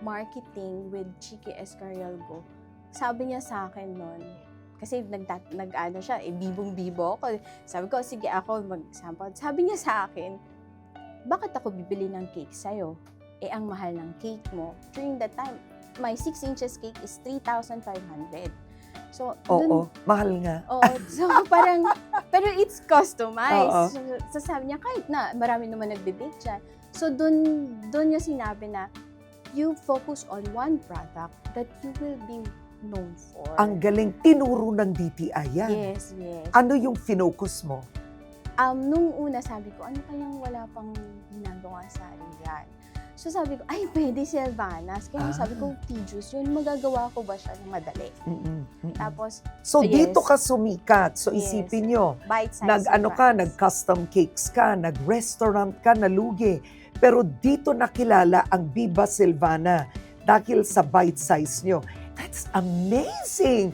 marketing with Chiki Escarialgo, sabi niya sa akin noon, kasi nag, nag ano siya, eh, bibong-bibo ako. Sabi ko, sige ako mag-sample. Sabi niya sa akin, bakit ako bibili ng cake sa'yo? Eh, ang mahal ng cake mo. During that time, my 6 inches cake is 3,500. So, dun- Oo, mahal nga. Oo, so parang, pero it's customized. Oo. So, so sabi niya, kahit na, marami naman nagbe-bake dyan. So dun, dun niya sinabi na, you focus on one product that you will be known for. Ang galing, tinuro ng DTI yan. Yes, yes. Ano yung finocus mo? Um, nung una sabi ko, ano kayang wala pang ginagawa sa Rian? So sabi ko, ay, pwede si Alvanas. Kaya Ah. sabi ko, Tijus, yun, magagawa ko ba siya ng madali? Mm-mm, mm-mm. Tapos, So yes. dito ka sumikat. So Yes. isipin nyo, bite size. nag ano ka, nag custom cakes ka, nag restaurant ka, nalugi. Pero dito nakilala ang Viva Silvana dahil sa bite size nyo. That's amazing!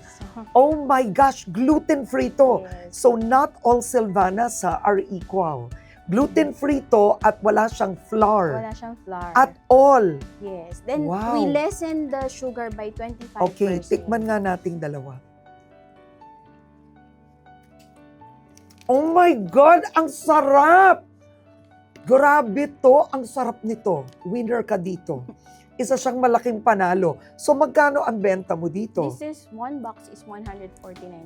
Oh my gosh, gluten-free to. So not all Silvanas ah, are equal. Gluten-free to at wala siyang flour. Wala siyang flour. At all. Yes. Then Wow. we lessen the sugar by 25%. Okay, tikman nga nating dalawa. Oh my God, ang sarap! Grabe to, ang sarap nito. Winner ka dito. Isa siyang malaking panalo. So magkano ang benta mo dito? This is, one box is 149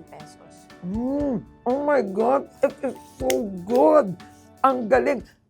pesos. Mm, oh my God, it is so good. Ang galing.